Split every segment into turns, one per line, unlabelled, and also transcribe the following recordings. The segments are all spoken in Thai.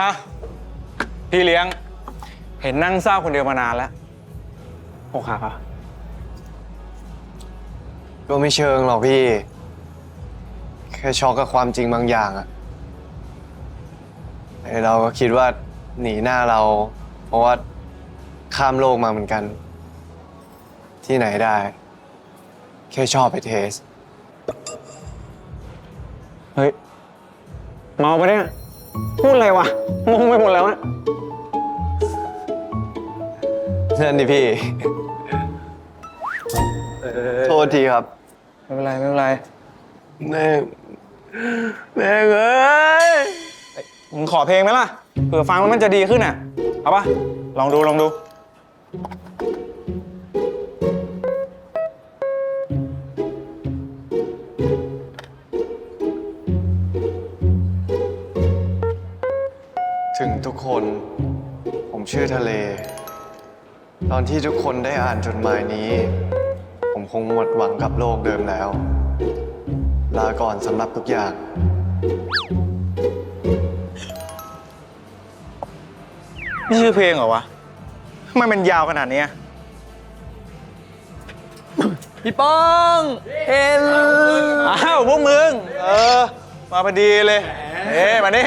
อะ พี่เลี้ยง เห็นนั่งเศร้าคนเดียวมานานแล้วโอ้ขาปะ
ก็ไม่เชิงหรอกพี่ แค่ช็อกกับความจริงบางอย่างอะไอเราก็คิดว่าหนีหน้าเรา เพราะว่าข้ามโลกมาเหมือนกัน ที่ไหนได้ แค่ชอบไปเทส
เฮ้ย เมาปะเนี่ย พูดอะไรวะงงไปหมดแล้วอะ
นั่นดิพี่ โทษทีครับ
ไม่เป็นไรไม่เป็นไร
แม่งแม่งเอ้ย
มึงขอเพลงไหมล่ะเผื่อฟังแล้วมันจะดีขึ้นอะ เอาปะลองดูลองดู
ถึงทุกคน ผมชื่อทะเล ตอนที่ทุกคนได้อ่านจดหมายนี้ ผมคงหมดหวังกับโลกเดิมแล้ว ลาก่อนสำหรับทุกอย่าง
นี่ชื่อเพลงเหรอวะทำไมมันยาวขนาดเนี้ย
พี่ป้องเห็น
อ้าวพวกมึง เออ มาพอดีเลย เอ๊มานี่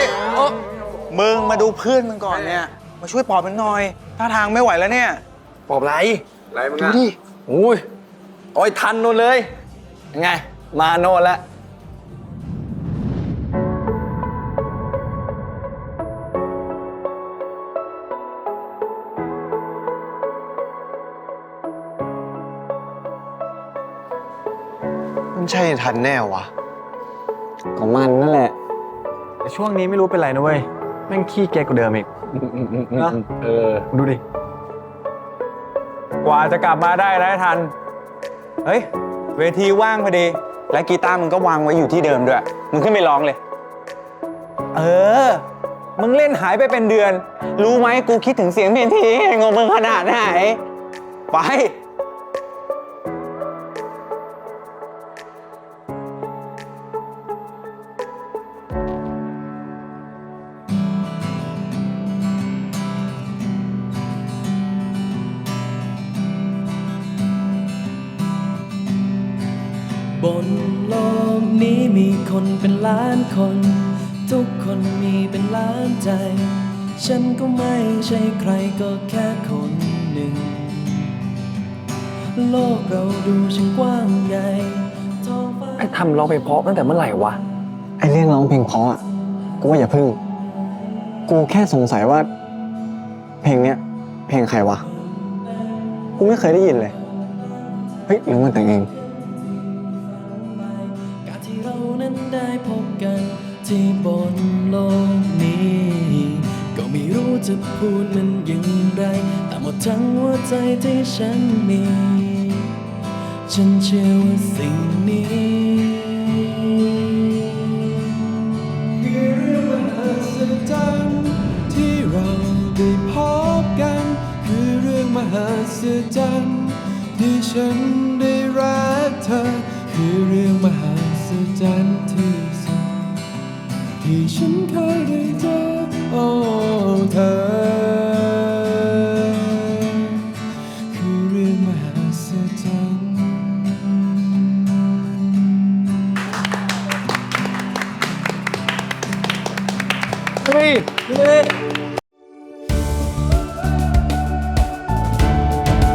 มึงมาดูเพื่อนมึงก่อนเนี่ย มาช่วยปลอบมันหน่อยท่าทางไม่ไหวแล้วเนี่ย
ปอบไร
อะไรมึงอะดูดิ
อุ้ยโอ้ยทันโน่นเลยยังไง มาโน่นแล้ว
มันใช่ทันแน่วะ
ของมันนั่นแหละ แต่ช่วงนี้ไม่รู้เป็นไรนะเว้ย แม่งขี้เก๊กกว่าเดิมอีก นะ เออ ดูดิ
กว่าจะกลับมาได้ได้ทัน เฮ้ย เวทีว่างพอดี และกีตาร์มึงก็วางไว้อยู่ที่เดิมด้วย มึงขึ้นไปร้องเลย เออ มึงเล่นหายไปเป็นเดือน รู้ไหมกูคิดถึงเสียงเพลงทีงงมึงขนาดไหน ไป
นโลกนี้มีคนเป็นล้านคน ทุกคนมีเป็นล้านใจ ฉันก็ไม่ใช่ใครก็แค่คนหนึ่ง โลกเราดูช่างกว้างใหญ่ท้องฟ้า
ไอ้ทำร้องเพลงเพราะตั้งแต่เมื่อไหร่วะ
ไอเรื่องร้องเพลงเพราะอะกูว่าอย่าพึ่ง กูแค่สงสัยว่า เพลงเนี้ย เพลงใครวะ กูไม่เคยได้ยินเลย เฮ้ยหรือมันแต่งเอง
ได้พบกันที่บนโลกนี้ ก็ไม่รู้จะพูดมันอย่างไร แต่หมดทั้งหัวใจที่ฉันมี ฉันเชื่อว่าสิ่งนี้คือเรื่องมหัศจรรย์ที่เราได้พบกันคือเรื่องมหัศจรรย์ที่ฉันได้รักเธอคือเรื่องมหั ศจรรย์ที่สุดที่ฉันเคยได้เจอโอ้เธอ คือเรื่องมหัศจรรย์
เฮ้ยเฮ้ย